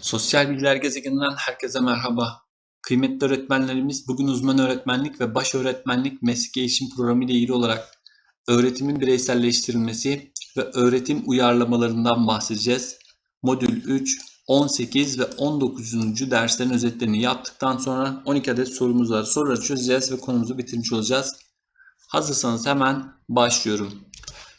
Sosyal Bilgiler Gezegeninden herkese merhaba. Kıymetli öğretmenlerimiz bugün uzman öğretmenlik ve baş öğretmenlik meslek gelişim programı ile ilgili olarak öğretimin bireyselleştirilmesi ve öğretim uyarlamalarından bahsedeceğiz. Modül 3, 18 ve 19. derslerin özetlerini yaptıktan sonra 12 adet sorumuz var. Soruları çözeceğiz ve konumuzu bitirmiş olacağız. Hazırsanız hemen başlıyorum.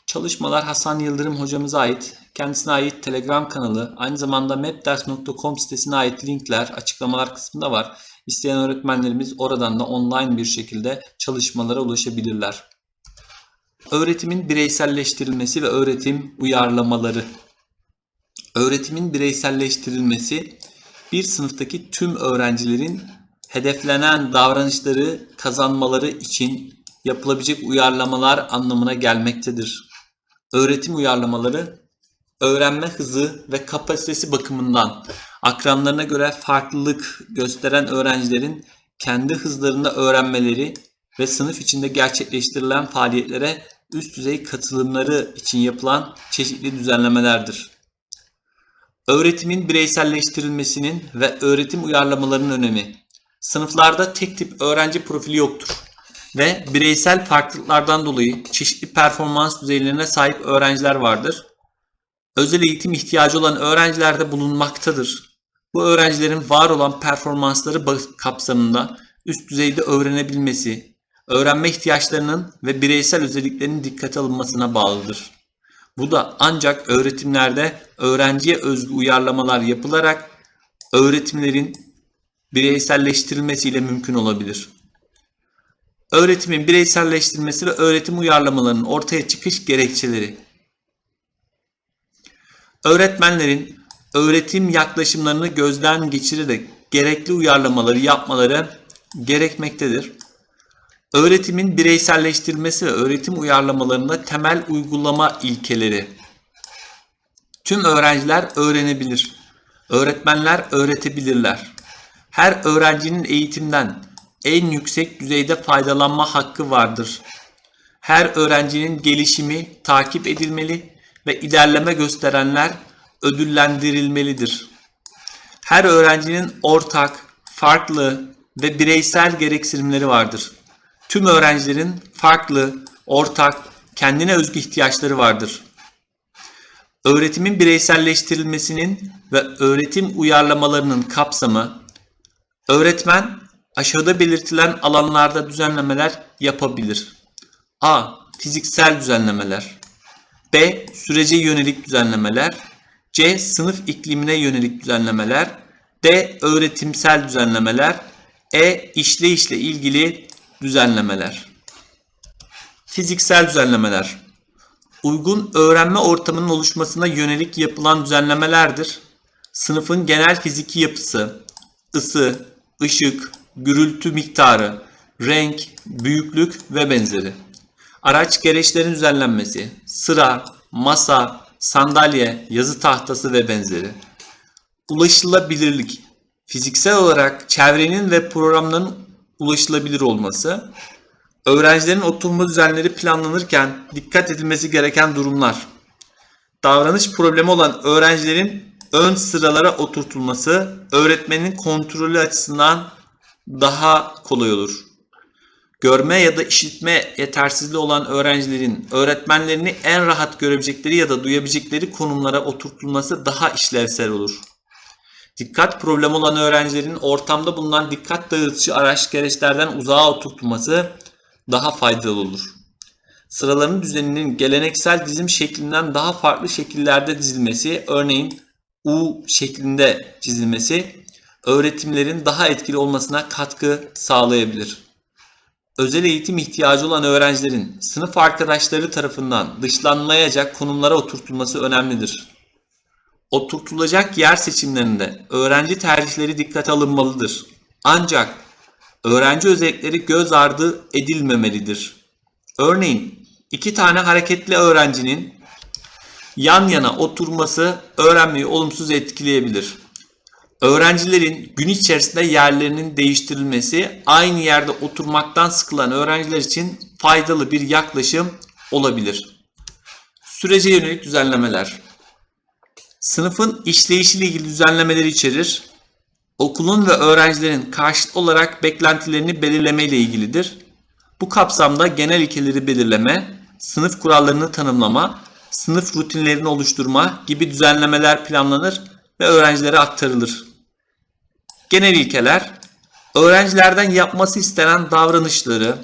Çalışmalar Hasan Yıldırım hocamıza ait. Kendisine ait Telegram kanalı, aynı zamanda mapders.com sitesine ait linkler açıklamalar kısmında var. İsteyen öğretmenlerimiz oradan da online bir şekilde çalışmalara ulaşabilirler. Öğretimin bireyselleştirilmesi ve öğretim uyarlamaları. Öğretimin bireyselleştirilmesi bir sınıftaki tüm öğrencilerin hedeflenen davranışları kazanmaları için yapılabilecek uyarlamalar anlamına gelmektedir. Öğretim uyarlamaları öğrenme hızı ve kapasitesi bakımından akranlarına göre farklılık gösteren öğrencilerin kendi hızlarında öğrenmeleri ve sınıf içinde gerçekleştirilen faaliyetlere üst düzey katılımları için yapılan çeşitli düzenlemelerdir. Öğretimin bireyselleştirilmesinin ve öğretim uyarlamalarının önemi. Sınıflarda tek tip öğrenci profili yoktur ve bireysel farklılıklardan dolayı çeşitli performans düzeylerine sahip öğrenciler vardır. Özel eğitim ihtiyacı olan öğrenciler de bulunmaktadır. Bu öğrencilerin var olan performansları kapsamında üst düzeyde öğrenebilmesi, öğrenme ihtiyaçlarının ve bireysel özelliklerinin dikkate alınmasına bağlıdır. Bu da ancak öğretimlerde öğrenciye özgü uyarlamalar yapılarak öğretimlerin bireyselleştirilmesiyle mümkün olabilir. Öğretimin bireyselleştirilmesi ve öğretim uyarlamalarının ortaya çıkış gerekçeleri. Öğretmenlerin öğretim yaklaşımlarını gözden geçirerek gerekli uyarlamaları yapmaları gerekmektedir. Öğretimin bireyselleştirilmesi ve öğretim uyarlamalarında temel uygulama ilkeleri. Tüm öğrenciler öğrenebilir. Öğretmenler öğretebilirler. Her öğrencinin eğitimden en yüksek düzeyde faydalanma hakkı vardır. Her öğrencinin gelişimi takip edilmeli ve ilerleme gösterenler ödüllendirilmelidir. Her öğrencinin ortak, farklı ve bireysel gereksinimleri vardır. Tüm öğrencilerin farklı, ortak, kendine özgü ihtiyaçları vardır. Öğretimin bireyselleştirilmesinin ve öğretim uyarlamalarının kapsamı, öğretmen aşağıda belirtilen alanlarda düzenlemeler yapabilir. A. Fiziksel düzenlemeler. B. Sürece yönelik düzenlemeler. C. Sınıf iklimine yönelik düzenlemeler. D. Öğretimsel düzenlemeler. E. İşleyişle ilgili düzenlemeler. Fiziksel düzenlemeler. Uygun öğrenme ortamının oluşmasına yönelik yapılan düzenlemelerdir. Sınıfın genel fiziki yapısı, ısı, ışık, gürültü miktarı, renk, büyüklük ve benzeri. Araç gereçlerin düzenlenmesi, sıra, masa, sandalye, yazı tahtası ve benzeri. Ulaşılabilirlik, fiziksel olarak çevrenin ve programların ulaşılabilir olması, öğrencilerin oturma düzenleri planlanırken dikkat edilmesi gereken durumlar, davranış problemi olan öğrencilerin ön sıralara oturtulması öğretmenin kontrolü açısından daha kolay olur. Görme ya da işitme yetersizliği olan öğrencilerin öğretmenlerini en rahat görebilecekleri ya da duyabilecekleri konumlara oturtulması daha işlevsel olur. Dikkat problemi olan öğrencilerin ortamda bulunan dikkat dağıtıcı araç gereçlerden uzağa oturtulması daha faydalı olur. Sıraların düzeninin geleneksel dizim şeklinden daha farklı şekillerde dizilmesi, örneğin U şeklinde çizilmesi öğretimlerin daha etkili olmasına katkı sağlayabilir. Özel eğitim ihtiyacı olan öğrencilerin sınıf arkadaşları tarafından dışlanmayacak konumlara oturtulması önemlidir. Oturtulacak yer seçimlerinde öğrenci tercihleri dikkate alınmalıdır. Ancak öğrenci özellikleri göz ardı edilmemelidir. Örneğin iki tane hareketli öğrencinin yan yana oturması öğrenmeyi olumsuz etkileyebilir. Öğrencilerin gün içerisinde yerlerinin değiştirilmesi aynı yerde oturmaktan sıkılan öğrenciler için faydalı bir yaklaşım olabilir. Sürece yönelik düzenlemeler. Sınıfın işleyişiyle ilgili düzenlemeleri içerir. Okulun ve öğrencilerin karşılıklı olarak beklentilerini belirleme ile ilgilidir. Bu kapsamda genel ilkeleri belirleme, sınıf kurallarını tanımlama, sınıf rutinlerini oluşturma gibi düzenlemeler planlanır ve öğrencilere aktarılır. Genel ilkeler, öğrencilerden yapması istenen davranışları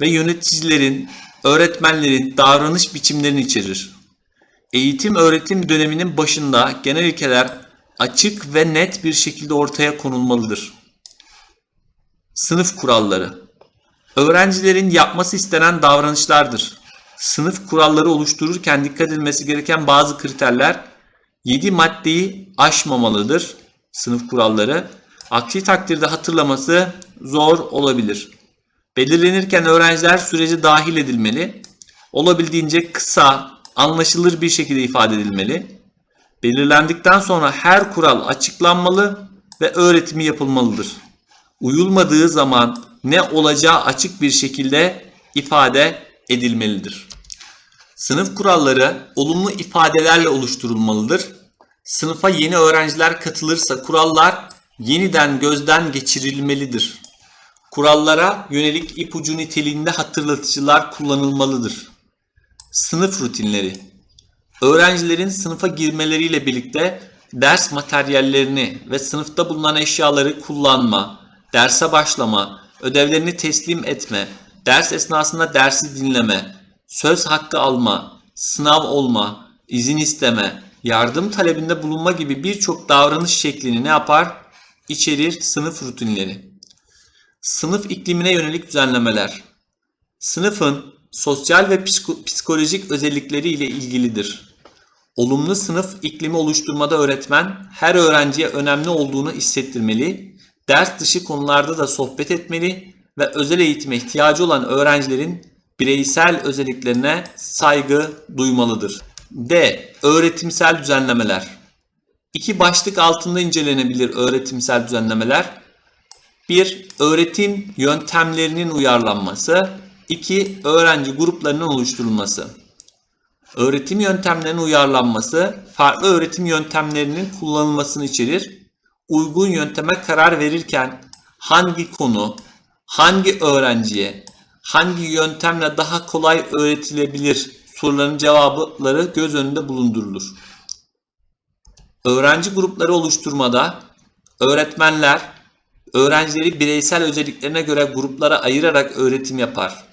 ve yöneticilerin, öğretmenlerin davranış biçimlerini içerir. Eğitim öğretim döneminin başında genel ilkeler açık ve net bir şekilde ortaya konulmalıdır. Sınıf kuralları Öğrencilerin yapması istenen davranışlardır. Sınıf kuralları oluştururken dikkat edilmesi gereken bazı kriterler 7 maddeyi aşmamalıdır sınıf kuralları. Aksi takdirde hatırlaması zor olabilir. Belirlenirken öğrenciler sürece dahil edilmeli. Olabildiğince kısa, anlaşılır bir şekilde ifade edilmeli. Belirlendikten sonra her kural açıklanmalı ve öğretimi yapılmalıdır. Uyulmadığı zaman ne olacağı açık bir şekilde ifade edilmelidir. Sınıf kuralları olumlu ifadelerle oluşturulmalıdır. Sınıfa yeni öğrenciler katılırsa kurallar yeniden gözden geçirilmelidir. Kurallara yönelik ipucu niteliğinde hatırlatıcılar kullanılmalıdır. Sınıf rutinleri Öğrencilerin sınıfa girmeleriyle birlikte ders materyallerini ve sınıfta bulunan eşyaları kullanma, derse başlama, ödevlerini teslim etme, ders esnasında dersi dinleme, söz hakkı alma, sınav olma, izin isteme, yardım talebinde bulunma gibi birçok davranış şeklini ne yapar? İçerir sınıf rutinleri. Sınıf iklimine yönelik düzenlemeler. Sınıfın sosyal ve psiko- psikolojik özellikleri ile ilgilidir. Olumlu sınıf iklimi oluşturmada öğretmen her öğrenciye önemli olduğunu hissettirmeli, ders dışı konularda da sohbet etmeli ve özel eğitime ihtiyacı olan öğrencilerin bireysel özelliklerine saygı duymalıdır. D. Öğretimsel düzenlemeler. İki başlık altında incelenebilir öğretimsel düzenlemeler. 1. Öğretim yöntemlerinin uyarlanması. 2. Öğrenci gruplarının oluşturulması. Öğretim yöntemlerinin uyarlanması, farklı öğretim yöntemlerinin kullanılmasını içerir. Uygun yönteme karar verirken hangi konu, hangi öğrenciye, hangi yöntemle daha kolay öğretilebilir soruların cevapları göz önünde bulundurulur. Öğrenci grupları oluşturmada öğretmenler öğrencileri bireysel özelliklerine göre gruplara ayırarak öğretim yapar.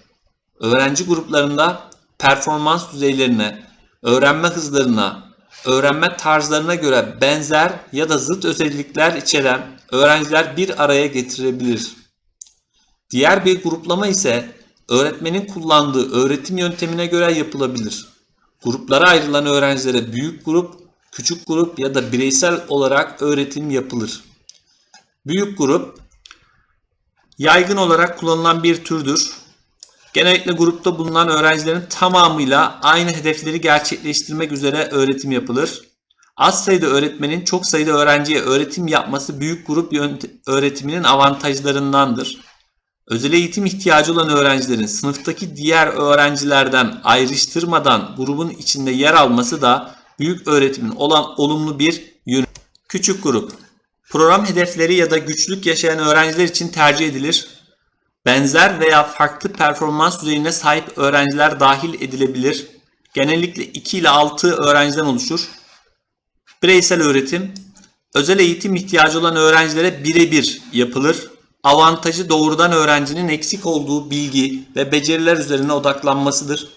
Öğrenci gruplarında performans düzeylerine, öğrenme hızlarına, öğrenme tarzlarına göre benzer ya da zıt özellikler içeren öğrenciler bir araya getirebilir. Diğer bir gruplama ise öğretmenin kullandığı öğretim yöntemine göre yapılabilir. Gruplara ayrılan öğrencilere büyük grup, küçük grup ya da bireysel olarak öğretim yapılır. Büyük grup yaygın olarak kullanılan bir türdür. Genellikle grupta bulunan öğrencilerin tamamıyla aynı hedefleri gerçekleştirmek üzere öğretim yapılır. Az sayıda öğretmenin çok sayıda öğrenciye öğretim yapması büyük grup öğretiminin avantajlarındandır. Özel eğitim ihtiyacı olan öğrencilerin sınıftaki diğer öğrencilerden ayrıştırmadan grubun içinde yer alması da büyük öğretimin olan olumlu bir yönü. Küçük grup Program hedefleri ya da güçlük yaşayan öğrenciler için tercih edilir. Benzer veya farklı performans düzeyine sahip öğrenciler dahil edilebilir. Genellikle 2 ile 6 öğrenciden oluşur. Bireysel öğretim, özel eğitim ihtiyacı olan öğrencilere birebir yapılır. Avantajı doğrudan öğrencinin eksik olduğu bilgi ve beceriler üzerine odaklanmasıdır.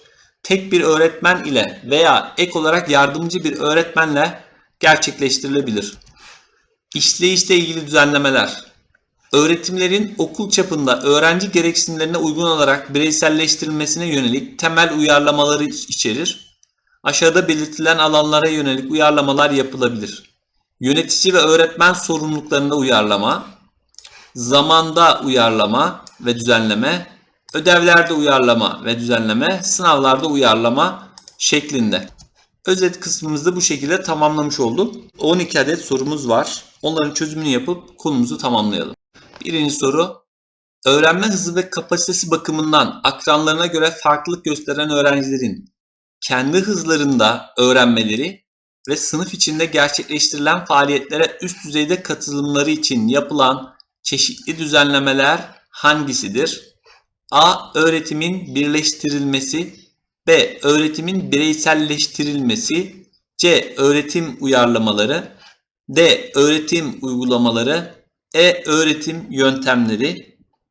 Tek bir öğretmen ile veya ek olarak yardımcı bir öğretmenle gerçekleştirilebilir. İşleyişle ilgili düzenlemeler. Öğretimlerin okul çapında öğrenci gereksinimlerine uygun olarak bireyselleştirilmesine yönelik temel uyarlamaları içerir. Aşağıda belirtilen alanlara yönelik uyarlamalar yapılabilir. Yönetici ve öğretmen sorumluluklarında uyarlama, zamanda uyarlama ve düzenleme, ödevlerde uyarlama ve düzenleme, sınavlarda uyarlama şeklinde. Özet kısmımızda bu şekilde tamamlamış olduk. 12 adet sorumuz var. Onların çözümünü yapıp konumuzu tamamlayalım. Birinci soru. Öğrenme hızı ve kapasitesi bakımından akranlarına göre farklılık gösteren öğrencilerin kendi hızlarında öğrenmeleri ve sınıf içinde gerçekleştirilen faaliyetlere üst düzeyde katılımları için yapılan çeşitli düzenlemeler hangisidir? A. Öğretimin birleştirilmesi B. Öğretimin bireyselleştirilmesi C. Öğretim uyarlamaları D. Öğretim uygulamaları E. Öğretim yöntemleri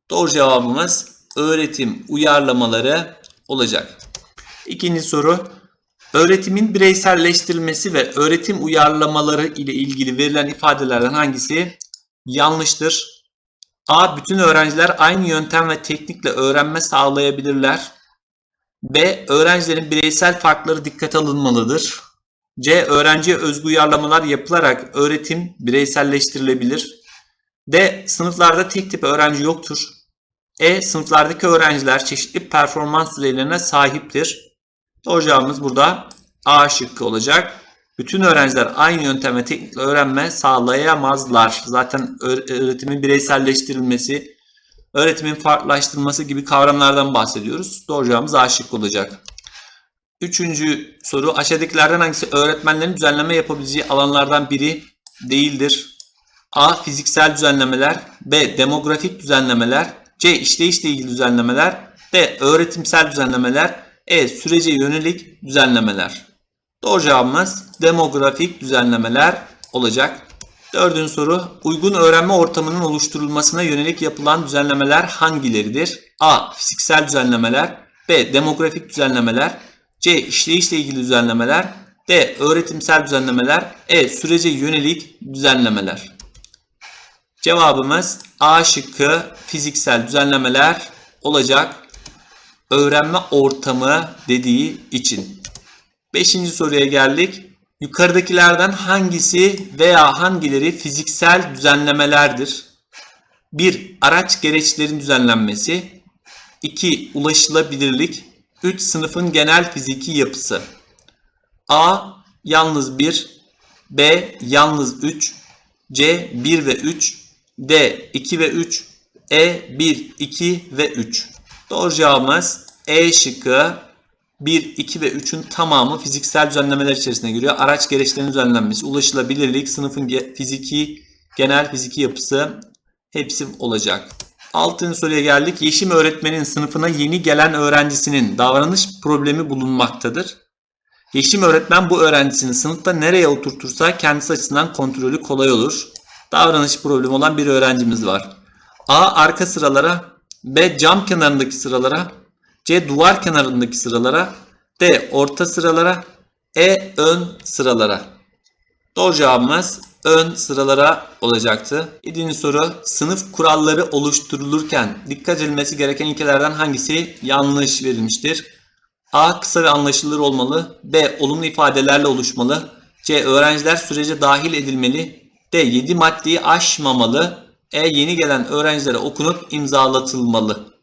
Doğru cevabımız öğretim uyarlamaları olacak. İkinci soru. Öğretimin bireyselleştirilmesi ve öğretim uyarlamaları ile ilgili verilen ifadelerden hangisi yanlıştır? A. Bütün öğrenciler aynı yöntem ve teknikle öğrenme sağlayabilirler. B. Öğrencilerin bireysel farkları dikkate alınmalıdır. C. Öğrenciye özgü uyarlamalar yapılarak öğretim bireyselleştirilebilir. D. Sınıflarda tek tip öğrenci yoktur. E. Sınıflardaki öğrenciler çeşitli performans düzeylerine sahiptir. Cevabımız burada A şıkkı olacak. Bütün öğrenciler aynı yöntem ve teknikle öğrenme sağlayamazlar. Zaten öğretimin bireyselleştirilmesi, öğretimin farklılaştırılması gibi kavramlardan bahsediyoruz. Doğru cevabımız A şıkkı olacak. Üçüncü soru aşağıdakilerden hangisi öğretmenlerin düzenleme yapabileceği alanlardan biri değildir? A. Fiziksel düzenlemeler B. Demografik düzenlemeler C. işleyişle ilgili düzenlemeler D. Öğretimsel düzenlemeler E. Sürece yönelik düzenlemeler Doğru cevabımız demografik düzenlemeler olacak. Dördüncü soru uygun öğrenme ortamının oluşturulmasına yönelik yapılan düzenlemeler hangileridir? A. Fiziksel düzenlemeler B. Demografik düzenlemeler C. işleyişle ilgili düzenlemeler D. Öğretimsel düzenlemeler E. Sürece yönelik düzenlemeler Cevabımız A şıkkı fiziksel düzenlemeler olacak. Öğrenme ortamı dediği için. Beşinci soruya geldik. Yukarıdakilerden hangisi veya hangileri fiziksel düzenlemelerdir? 1. Araç gereçlerin düzenlenmesi. 2. Ulaşılabilirlik. 3. Sınıfın genel fiziki yapısı. A. Yalnız 1. B. Yalnız 3. C. 1 ve 3. D. 2 ve 3. E. 1, 2 ve 3. Doğru cevabımız E şıkkı 1, 2 ve 3'ün tamamı fiziksel düzenlemeler içerisine giriyor. Araç gereçlerinin düzenlenmesi, ulaşılabilirlik, sınıfın fiziki, genel fiziki yapısı hepsi olacak. Altıncı soruya geldik. Yeşim öğretmenin sınıfına yeni gelen öğrencisinin davranış problemi bulunmaktadır. Yeşim öğretmen bu öğrencisini sınıfta nereye oturtursa kendisi açısından kontrolü kolay olur. Davranış problemi olan bir öğrencimiz var. A. Arka sıralara B. Cam kenarındaki sıralara C. Duvar kenarındaki sıralara D. Orta sıralara E. Ön sıralara Doğru cevabımız ön sıralara olacaktı. Yedinci soru. Sınıf kuralları oluşturulurken dikkat edilmesi gereken ilkelerden hangisi yanlış verilmiştir? A. Kısa ve anlaşılır olmalı. B. Olumlu ifadelerle oluşmalı. C. Öğrenciler sürece dahil edilmeli. D. 7 maddeyi aşmamalı. E. Yeni gelen öğrencilere okunup imzalatılmalı.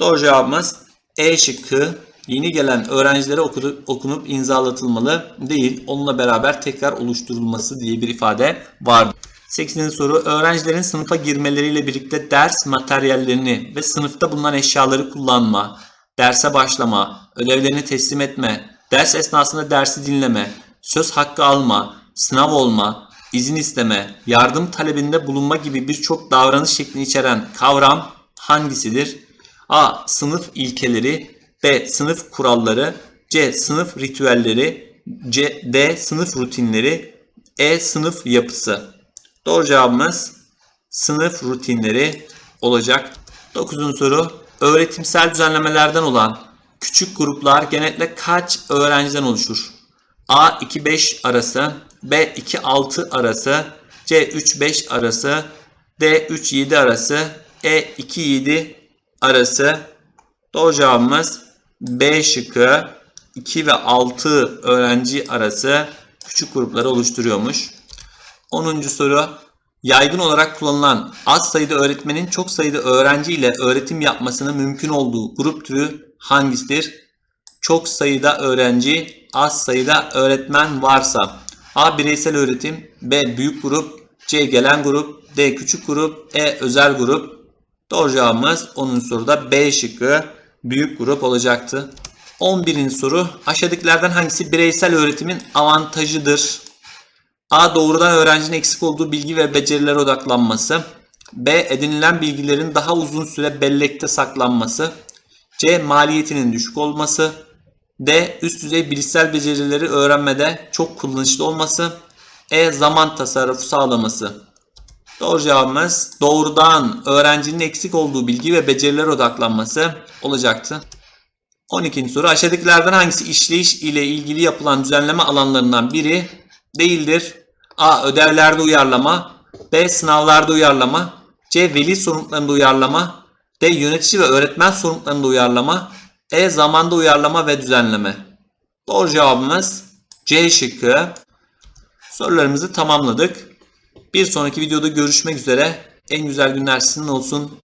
Doğru cevabımız E şıkkı. Yeni gelen öğrencilere okunup, imzalatılmalı değil. Onunla beraber tekrar oluşturulması diye bir ifade var. 8. soru. Öğrencilerin sınıfa girmeleriyle birlikte ders materyallerini ve sınıfta bulunan eşyaları kullanma, derse başlama, ödevlerini teslim etme, ders esnasında dersi dinleme, söz hakkı alma, sınav olma, izin isteme, yardım talebinde bulunma gibi birçok davranış şeklini içeren kavram hangisidir? A. Sınıf ilkeleri B. Sınıf kuralları C. Sınıf ritüelleri C. D. Sınıf rutinleri E. Sınıf yapısı Doğru cevabımız sınıf rutinleri olacak. 9. soru. Öğretimsel düzenlemelerden olan küçük gruplar genellikle kaç öğrenciden oluşur? A 2-5 arası, B 2-6 arası, C 3-5 arası, D 3-7 arası, E 2-7 arası. Doğru cevabımız B şıkkı 2 ve 6 öğrenci arası küçük grupları oluşturuyormuş. 10. soru. Yaygın olarak kullanılan az sayıda öğretmenin çok sayıda öğrenci ile öğretim yapmasının mümkün olduğu grup türü hangisidir? Çok sayıda öğrenci, az sayıda öğretmen varsa. A. Bireysel öğretim. B. Büyük grup. C. Gelen grup. D. Küçük grup. E. Özel grup. Doğru cevabımız 10. soruda B şıkkı büyük grup olacaktı. 11. soru. Aşağıdakilerden hangisi bireysel öğretimin avantajıdır? A. Doğrudan öğrencinin eksik olduğu bilgi ve becerilere odaklanması. B. Edinilen bilgilerin daha uzun süre bellekte saklanması. C. Maliyetinin düşük olması. D. Üst düzey bilişsel becerileri öğrenmede çok kullanışlı olması. E. Zaman tasarrufu sağlaması. Doğru cevabımız doğrudan öğrencinin eksik olduğu bilgi ve becerilere odaklanması olacaktı. 12. soru aşağıdakilerden hangisi işleyiş ile ilgili yapılan düzenleme alanlarından biri değildir? A. Ödevlerde uyarlama B. Sınavlarda uyarlama C. Veli sorumluluklarında uyarlama D. Yönetici ve öğretmen sorumluluklarında uyarlama E. Zamanda uyarlama ve düzenleme. Doğru cevabımız C şıkkı. Sorularımızı tamamladık. Bir sonraki videoda görüşmek üzere. En güzel günler sizin olsun.